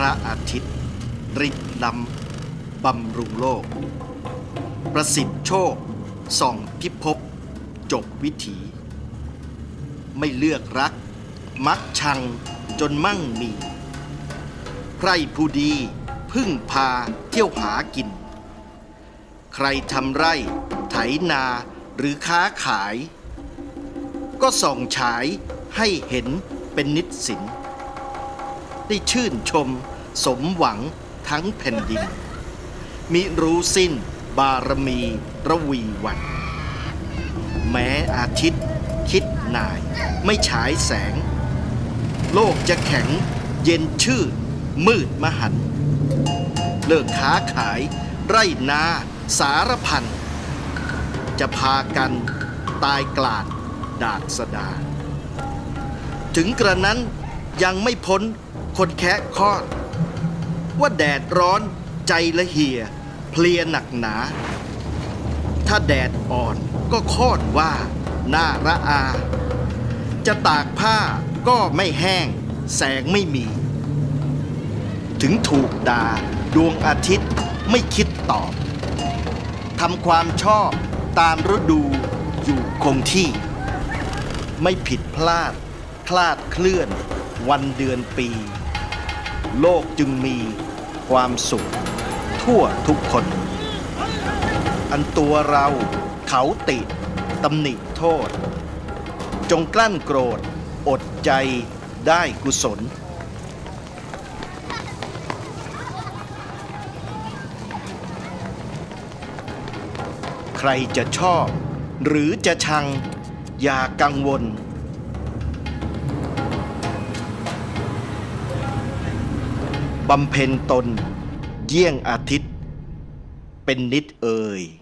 ระอาทิตย์ ริบล้ำบำรุงโลก ประสิทธิ์โชค ส่องพิภพจบวิถี ไม่เลือกรัก มักชังจนมั่งมีใครผู้ดีพึ่งพาเที่ยวหากิน ใครทำไร่ ไถนาหรือค้าขาย ก็ส่องฉายให้เห็นเป็นนิดสิน ได้ชื่นชม สมหวังทั้งแผ่นดิน มิรู้สิ้นบารมีระวีวัน แม้อาทิตย์ คิดหน่าย ไม่ฉายแสง โลกจะแข็งเย็นชื่นมืดมหัน เลิกค้าขาย ไร่นาสารพัน จะพากันตายกลาดดากสดา ถึงกระนั้น ยังไม่พ้นคนแคะคอด ว่าแดดร้อนใจละเหี่ยเพลียหนักหนา ถ้าแดดอ่อนก็คอดว่าหน่าระอา จะตากผ้าก็ไม่แห้ง แสงไม่มี ถึงถูกด่าดวงอาทิตย์ไม่คิดตอบทำความชอบตามฤดูอยู่คงที่ ไม่ผิดพลาด คลาดเคลื่อน วันเดือนปี โลกจึงมีความสุข ทั่วทุกคน อันตัวเราเขาติตำหนิโทษ จงกลั้นโกรธ อดใจได้กุศลใครจะชอบ หรือจะชัง อย่ากังวล บำเพ็ญตน เยี่ยงอาทิตย์ เป็นนิดเอ่ย